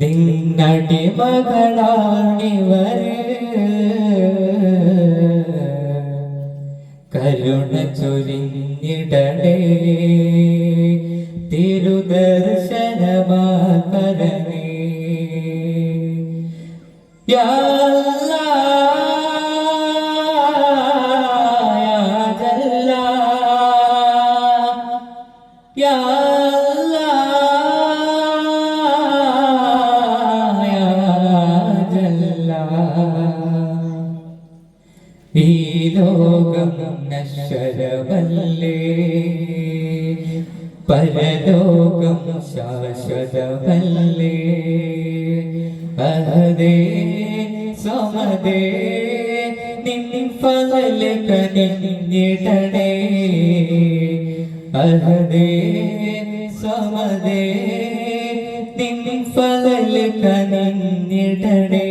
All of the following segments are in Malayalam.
നിന്നടിമകളാണിവര് കരുണ ചൊരിഞ്ഞിടണേ. തിരുദർശനമാകരണേ യാ പരലോകം ശാശ്വതമല്ലേ? അഹദേ സമദേ നിൻ ഫല കനിഞ്ഞിടണേ അഹദേ സമദേ നിൻ ഫല കനിഞ്ഞിടണേ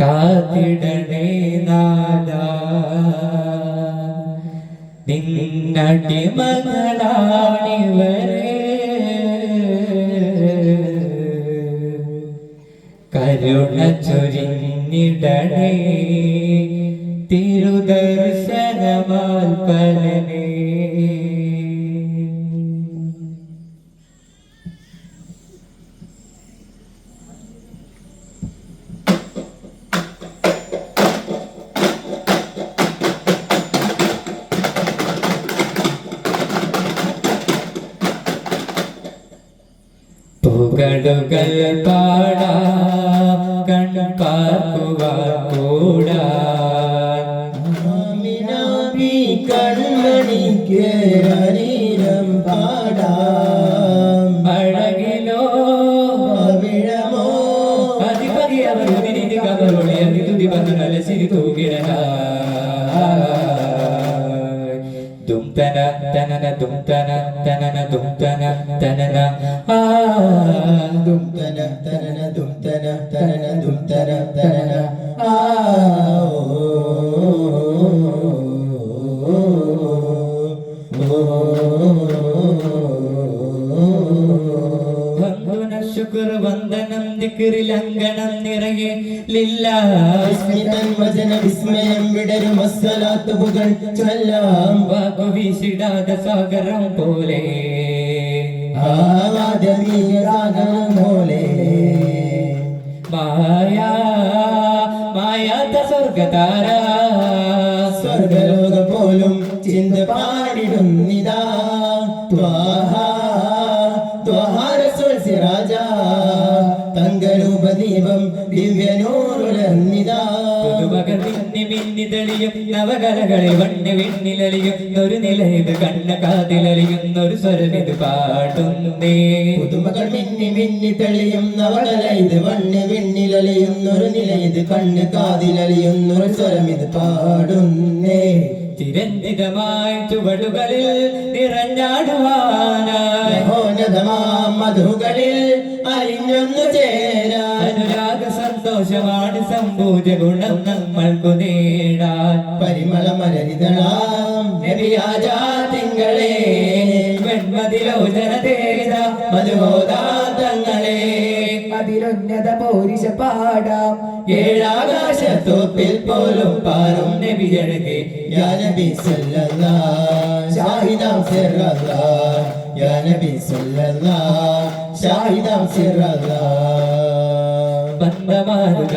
കാത്തിടണേ നാദ നിന്നടിമകളാണിവരെ കരുണ ചൊരിഞ്ഞിടണേ. തിരുദർശനമാൽ പലനേ gagan pal തനന ദും തന തനന ദും തന തനന ആ ദും തന തനന ദും ആ ഓ, വന്ദന വന്ദനം ദിക്റിലംഘനം നിറയെ ലില്ലാ. വിസ്മിതൻ വചന വിസ്മയം വിടരും. അസ്സലാത്ത് പുകൾ ചൊല്ലാം വാക്കു വീശിടാத സാഗരം പോലെ. ആവാദമീയ രാഗം പോലെ. മായാ മായാത്ത സ്വർഗതാര സ്വർഗലോക പോലും ചിന്ത പാടിടുന്നിതാ തങ്കരൂപദീപം ദിവ്യനൂറുലർന്നിതാ പുതുമകൾ മിന്നി മിന്നി തെളിയും നവകലകളെ വണ്ണ് വിണ്ണിലലിയും ഒരു നിലയത് കണ്ണ കാതിലലിയുന്നൊരു സ്വരമിത് പാടുന്നേ. പുതുമകൾ മിന്നി മിന്നി തെളിയും നവകല ഇത് വണ്ണ് വിണ്ണിലലിയുന്നൊരു ഒരു നിലയത് കണ്ണ് കാതിലലിയുന്നൊരു ഒരു സ്വരമിത് പാടുന്നേ. ചിരഞ്ജിതമായ ചുവടുകളിൽ നിറഞ്ഞാടുവാനായി. മഹോന്നതമാം മധുകളിൽ അലിഞ്ഞൊന്നു ചേരാൻ. അനുരാഗ സന്തോഷമാണ് സംഭൂജ ഗുണം നമ്മൾക്കു നേടാൻ. പരിമള മലരിതളാം നബിയാജാ തിങ്കളെ. വെൺമതിലോചന തേജ മധുബോധാന്തങ്ങളെ അതിലുന്നത പൗരിശ പാടാം ഏഴാകാശത്തോപ്പിൽ പോലും പാറും നബിയഴകെ യാ നബി സല്ലല്ലാഹ് ഷാഹിദാം സിറല്ലാഹ് യാ നബി സല്ലല്ലാഹ് ഷാഹിദാം സിറല്ലാഹ്. ബന്ധമാരുക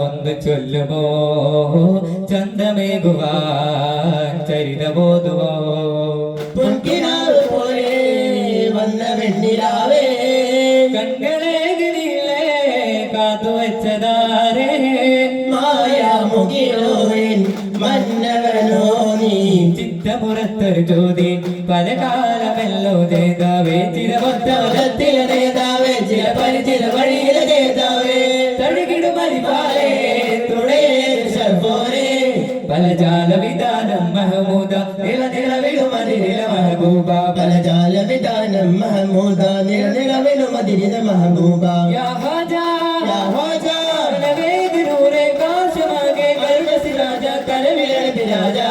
വന്ന് ചൊല്ലുമോ ചന്തമേകുവാൻ ചരിതബോധുവോ ചിത്തമുറത്തൊരു ജ്യോതി പല കാലമല്ലോ നേതാവേ ചില ചിലത്തിലെ നേതാവേ ചില പരിചില വഴിയിലെ നേതാവേ. തഴുകിടും അരിപാലേ തുണയേ ശർഫോരേ പല ജാല വിധാനം മഹമൂദ നില നിലവിടും അതിരില മഹബൂബ. പലജാല വിധാനം മഹമൂദ നില അതിരിത മഹബൂബ. യാ ഹാജാ യാ ഹോജാ. നവേദ് നൂറെ കാശമാകെ കരുണസിരാജ കലവിലെഴുതി രാജാ.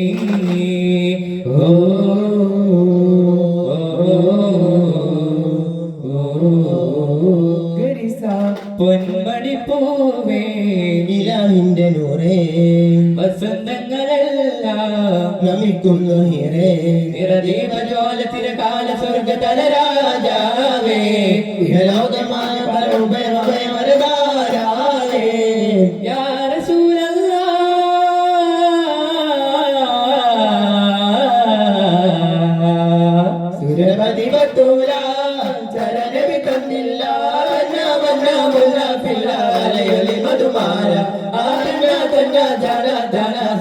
നമിക്കുന്നു ഹിറേ നിറദീപജ്വാല തിരകാല സ്വർഗതലരാജാവേ ഇഹലോകമായ പരമരധാരാവേ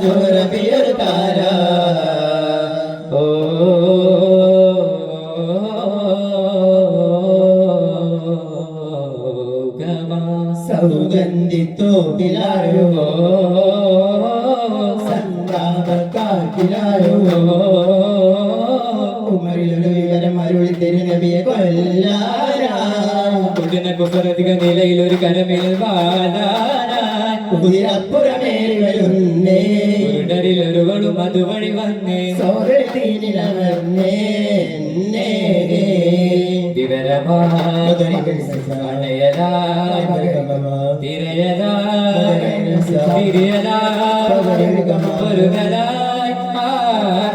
സുരപിയൊരു താര ഓ ഗമാ സൗഗന്ധിത്തോട്ടിലായോ സന്താപക്കാട്ടിലായോ. ഉമറിലൊരു വിവരം അരുളി തിരുനബിയെ കൊല്ലാരാ കുടിന കുസൃതിക നിലയിൽ ഒരു കരമേൽ വാലാനാൻ അപ്പുറമേൽ വരുന്നേ. ഉരുടരിൽ ഒരു വളും അതുവഴി വന്നേ. സൗരത്തീനിലമർന്നേ എന്നേ. വിവരമാ അണയലാ തിരയലാ തിരിയലാ പൊരുകലായി ആ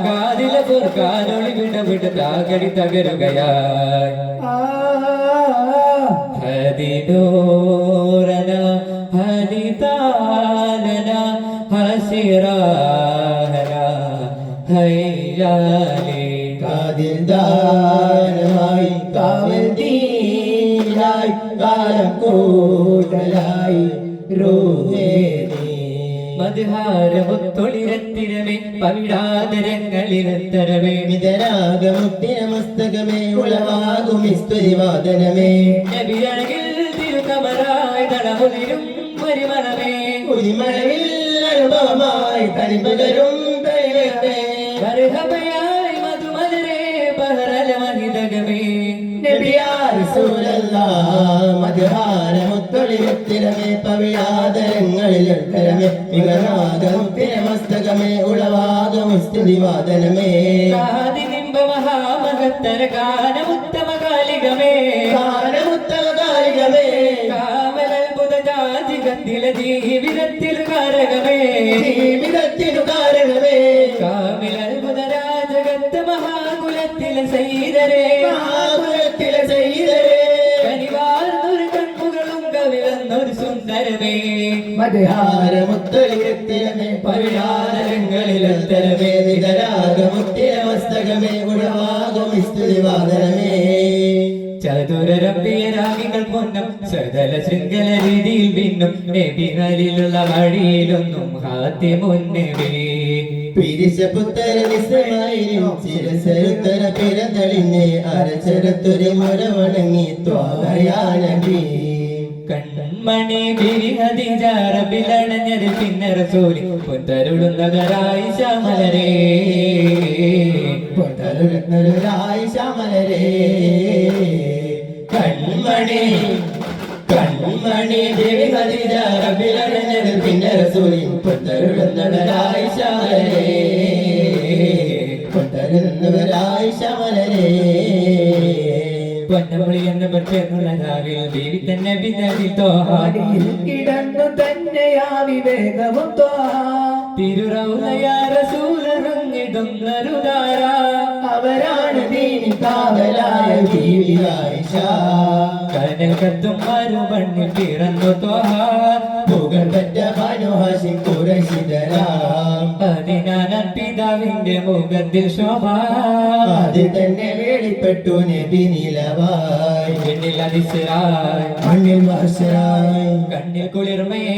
കാതിലെ പൊറുക്കാനൊളി വിട വിട താകടി തകരുകയായി ഹദിനൂരന ഹസിറാഹന ഹൈയാലി കാതിൽ ദാനമായി കാവൽ തീരായി കാലം കൂട്ടലായി റൂഹേ നീ. മധുഹാരമുത്തൊളിരത്തിരമേ പവിടാതരങ്ങളിരത്തരമേ മിതരാഗമുത്തിന മസ്തകമേ ഉളവാകും സ്തുതിവാദനമേ നബിയഴകിൽ തിരുകമരായി തടമുതിരും പരിമണമേ കുതിമഴവിൽ അനുഭവമായി തനിപകരും ദൈവമേ മർഹബയായി മധുമലരേ ബഹറല മഹിതകമേ. മധുഹാരമുത്തൊളിരത്തിരമേ പവിഴാതരങ്ങളിൽ ഉത്തരമേ മികനാഗമുത്തിന മസ്തകമേ ഉളവാകും സ്തുതിവാദനമേ. കാതിനിമ്പ മഹാമഹത്തര ഗാനമുത്തമ കാലികമേ ഗാനമുത്തകാലികമേ കാമലത്ഭുത ജാതികത്തിലെ ജീവിതത്തിൽ ജീവിതത്തിനു കാരണമേ. കാമിലത്ഭുത രാജകത്ത് മഹാകുലത്തിലെ സൈതരേ. മഹാകുലത്തിലെ ചെയ്തരേ കനിവാർന്നൊരു കൺമുകളും കവിളന്നൊരു സുന്ദരമേ. മധുഹാരമുത്തൊളിരത്തിരമേ പവിഴാരങ്ങളിലെത്തരമേ നികരാഗമുത്തിര മസ്തകമേ ഉളവാകും സ്തുതിവാദനമേ ചതുരരമ്പിയ രാഗികൾ പൊന്നും സകല ശൃംഖല രീതിയിൽ ഭിന്നും നബികളിലുള്ള വഴിയിലൊന്നും ഹാത്തി മുന്നവേ പിരിശപുത്തര വിസ്മയിലും ചിരസരുത്തര പിറതളിഞ്ഞ് അരച്ചരത്തൊരു മുര വണങ്ങി ത്വായാനബി കൺമണി ബിരിഹതിജാറബിലണഞ്ഞത് പിന്നെ റസൂലി. പുത്തരുളുന്നതരായി ശ്യാമലരേ. പൊട്ടലുരത്നൊരായി ശ്യാമലരേ. കൺമണി കൺമണി ദേവി ഹരിജാറബിലണഞ്ഞത് പിന്നെ റസൂലി. പൊട്ടരുളുന്നവരായി ശ്യാമലരേ. പൊട്ടരുന്നവരായി ശമലരേ പൊന്നമളി എന്ന തന്നെ കിടന്നു അവരാണ് ദീനി കാവലായ കനൽ കത്തും മറുപണ്ണിൽ പിറന്നു തോഹ പുകൾ പറ്റ മനോഹസി അതിനാൽ പിതാവിന്റെ മുഖത്തിൽ ശോഭ. അത് തന്നെ വെളിപ്പെട്ടു നബി നിലവായി. എന്നിൽ അതിശയായി മണ്ണിൽ മഹസരായി കണ്ണിൽ കുളിർമയേ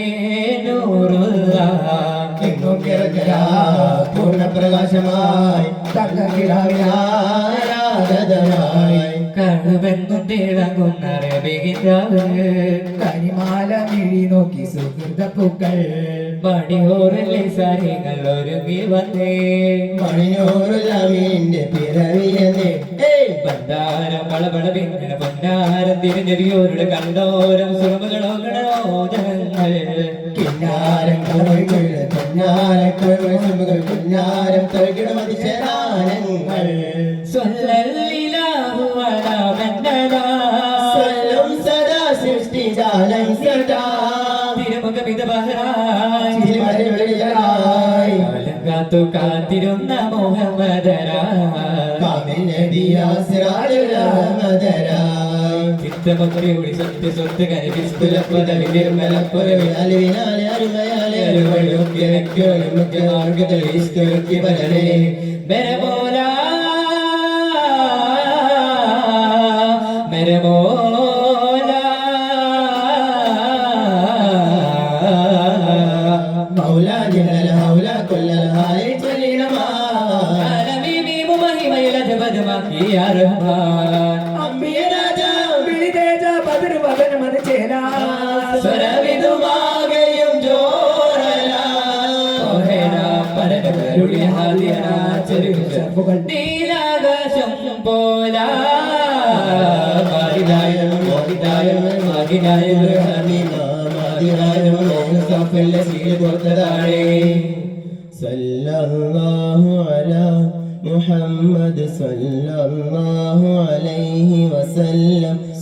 എങ്ങും കിറക്കരാ പൂർണ പ്രകാശമായി തങ്കക്കിടാവിനാരാധനായി കാണുമെന്നും തിളങ്ങുന്ന നോക്കി സുഹൃത പൂക്കൾ. മണിയോറിലെ സാരികൾ ഒരുങ്ങി വന്നേ. മണിയോറുലാമീന്റെ പിറവിയെന്നേ ഏയ് ബന്ധാരം വളവള പിന്നിട പൊന്നാരം തിരിഞ്ഞെറിയോരുടെ കണ്ടോരം സുഖമകളോ ഗണോദരങ്ങൾ കിന്നാരം കോഴികൾ പൊന്നാരം കോഴികൾ ചുമകൾ കിന്നാരം തഴുകിട സദാ തിരുമുഖമിത ബഹറായി കാത്തു കാത്തിരുന്ന മുഹമ്മദരാ കാമിൽ നബിയാ സിറാജുലഹമദരായി ചിത്തമൊക്കെ സത്യ സ്വത്ത് കനിവിസ്തുലപ്പദവി നിർമ്മലപ്പുരവി അലുവിനാലെ അരുമയാലെ അരുവഴുക്കി നക്കോലും മുഖ്യ മാർഗത്തിൽ ഈശ്വരക്ക് നീലാകാശം പോലാ. സല്ലല്ലാഹു അലാ മുഹമ്മദ് സല്ലല്ലാഹു അലൈഹി വസല്ലം.